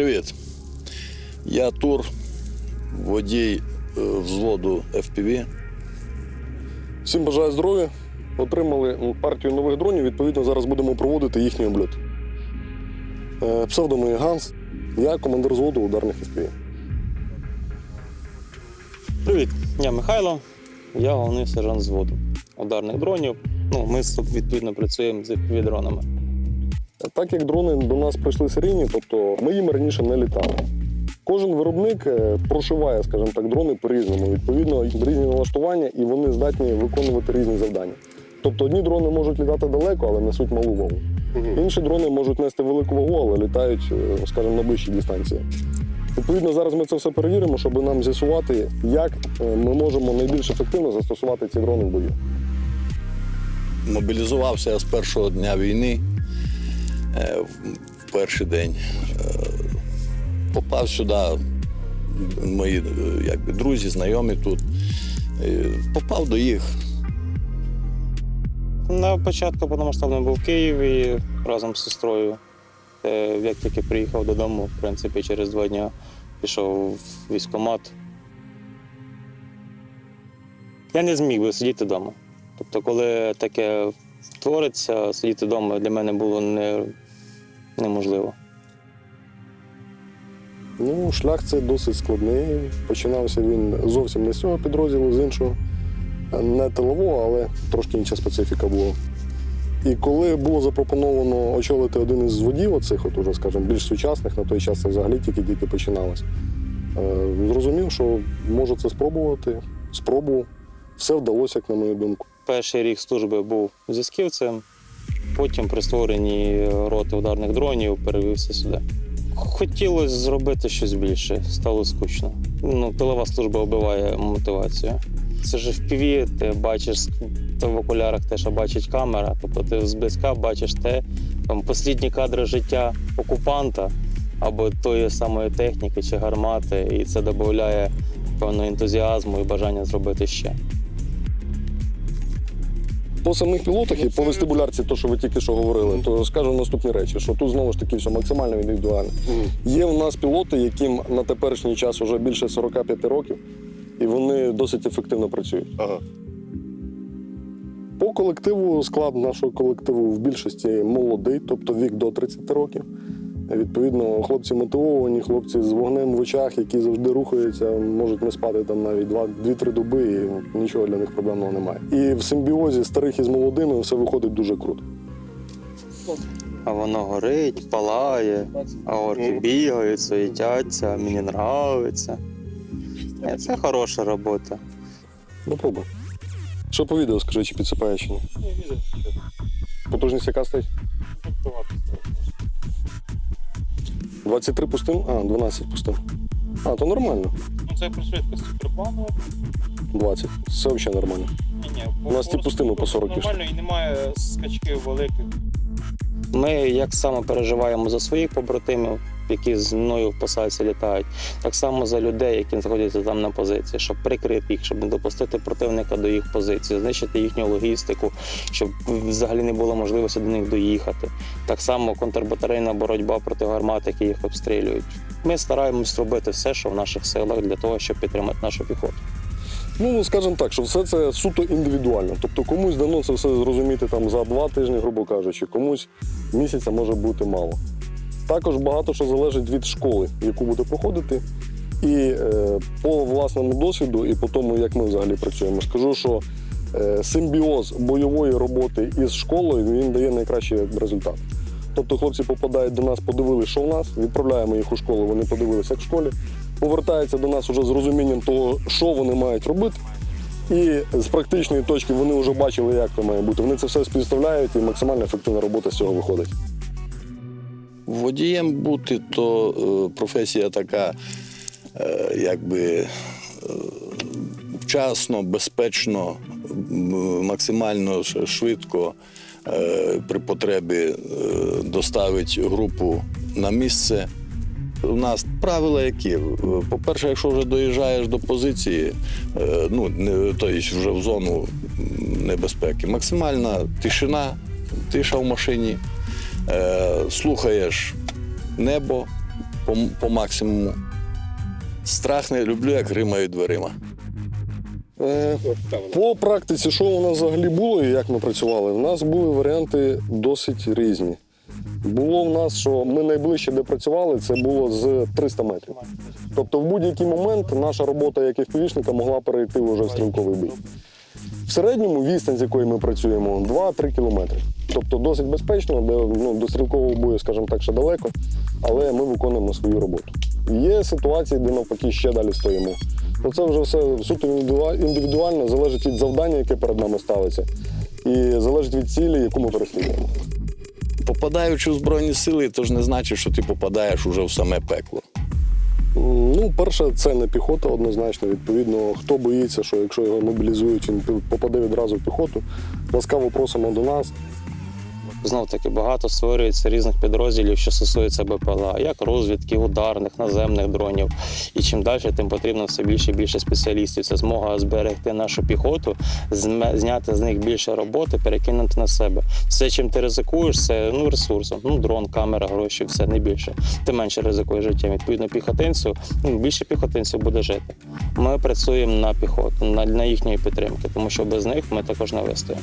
Привіт. Я Тур, водій е, взводу FPV. Всім бажаю здоров'я. Отримали партію нових дронів. Відповідно, зараз будемо проводити їхній обльот. Е, Псевдо мій Ганс. Я командир взводу ударних FPV. Привіт, я Михайло, я головний сержант зводу ударних дронів. Ну, ми відповідно працюємо з дронами. Так як дрони до нас прийшли серійні, тобто ми їм раніше не літали. Кожен виробник е, прошиває, скажімо так, дрони по-різному. Відповідно, різні налаштування і вони здатні виконувати різні завдання. Тобто одні дрони можуть літати далеко, але несуть малу вагу. Інші дрони можуть нести велику вагу, але літають, е, скажімо, на ближчій дистанції. Відповідно, зараз ми це все перевіримо, щоб нам з'ясувати, як е, ми можемо найбільш ефективно застосувати ці дрони в бою. Мобілізувався я з першого дня війни в- в перший день. Е, Попав сюди, мої е, якби, друзі, знайомі тут. Е, Попав до їх. На початку повномасштабно був в Києві разом з сестрою. Е, Як тільки приїхав додому, в принципі, через два дні пішов в військкомат. Я не зміг би сидіти вдома. Тобто, коли таке твориться, сидіти вдома для мене було не, неможливо. Ну, шлях це досить складний. Починався він зовсім не з цього підрозділу, з іншого. Не тилового, але трошки інша специфіка була. І коли було запропоновано очолити один із водів, оцих, от уже, скажімо, більш сучасних, на той час це взагалі тільки-тільки починалось. е, Зрозумів, що можу це спробувати. Спробував. Все вдалося, як на мою думку. Перший рік служби був зв'язківцем, потім при створенні роти ударних дронів перевівся сюди. Хотілося зробити щось більше, стало скучно. Ну, тилова служба вбиває мотивацію. Це ж в піві, ти бачиш ти в окулярах те, що бачить камера, тобто ти зблизька бачиш те, там, послідні кадри життя окупанта або тої самої техніки чи гармати, і це додає певного ентузіазму і бажання зробити ще. По самих пілотах і по вестибулярці, то, що ви тільки що говорили, то скажу наступні речі, що тут знову ж таки все максимально індивідуально. Є в нас пілоти, яким на теперішній час вже більше 45 років, і вони досить ефективно працюють. Ага. По колективу склад нашого колективу в більшості молодий, тобто вік до 30 років. Відповідно, хлопці мотивовані, хлопці з вогнем в очах, які завжди рухаються, можуть не спати там навіть 2-3 доби, і нічого для них проблемного немає. І в симбіозі старих із молодими все виходить дуже круто. А воно горить, палає, а орки бігають, суетяться, мені нравиться. Е, Це хороша робота. Ну, пробуй. Що по відео, скажи, чи підсипає, чи ні? Потужність яка стоїть? 23 пустим? А, 12 пустим. А, то нормально. Ну, це при швидкості припланово. 20. Це взагалі нормально. Ні, ні, У нас ті пустими по 40 пішли. Нормально і немає скачків великих. Ми як саме переживаємо за своїх побратимів, які з мною в посадці літають, так само за людей, які знаходяться там на позиції, щоб прикрити їх, щоб не допустити противника до їх позиції, знищити їхню логістику, щоб взагалі не було можливості до них доїхати. Так само контрбатарейна боротьба проти гармат, які їх обстрілюють. Ми стараємось робити все, що в наших силах для того, щоб підтримати нашу піхоту. Ну, скажімо так, що все це суто індивідуально. Тобто комусь дано це все зрозуміти там за два тижні, грубо кажучи, комусь місяця може бути мало. Також багато що залежить від школи, яку буде проходити. І е, по власному досвіду, і по тому, як ми взагалі працюємо, скажу, що е, симбіоз бойової роботи із школою він дає найкращий результат. Тобто хлопці попадають до нас, подивилися, що в нас, відправляємо їх у школу, вони подивилися, як в школі, повертаються до нас уже з розумінням того, що вони мають робити. І з практичної точки вони вже бачили, як це має бути. Вони це все співставляють і максимально ефективна робота з цього виходить. Водієм бути, то е, професія така, е, якби е, вчасно, безпечно, максимально швидко при потребі доставить групу на місце. У нас правила які? По-перше, якщо вже доїжджаєш до позиції, ну, тобто вже в зону небезпеки, максимальна тишина, тиша в машині, слухаєш небо, по, по максимуму. Страх не люблю, як гримають дверима. Е, По практиці, що у нас взагалі було і як ми працювали, в нас були варіанти досить різні. Було в нас, що ми найближче, де працювали, це було з 300 метрів. Тобто в будь-який момент наша робота як FPV-шника могла перейти вже в стрілковий бій. В середньому відстань, з якої ми працюємо, 2-3 кілометри. Тобто досить безпечно, де ну, до стрілкового бою, скажімо так, ще далеко, але ми виконуємо свою роботу. Є ситуації, де навпаки ще далі стоїмо. Ну, це вже все суто індивідуально, залежить від завдання, яке перед нами ставиться, і залежить від цілі, яку ми переслідуємо. Попадаючи у Збройні сили, то ж не значить, що ти попадаєш уже в саме пекло. Ну, перше, це не піхота однозначно. Відповідно, хто боїться, що якщо його мобілізують, він попаде відразу в піхоту. Ласкаво просимо до нас. Знов таки багато створюється різних підрозділів, що стосується БПЛА, як розвідки, ударних, наземних дронів. І чим далі, тим потрібно все більше і більше спеціалістів. Це змога зберегти нашу піхоту, зняти з них більше роботи, перекинути на себе. Все, чим ти ризикуєш, це ну ресурсом. Ну, дрон, камера, гроші, все не більше. Ти менше ризикуєш життям. Відповідно, піхотинцю, ну, більше піхотинців буде жити. Ми працюємо на піхоту, на, на їхньої підтримки, тому що без них ми також не вистоїмо.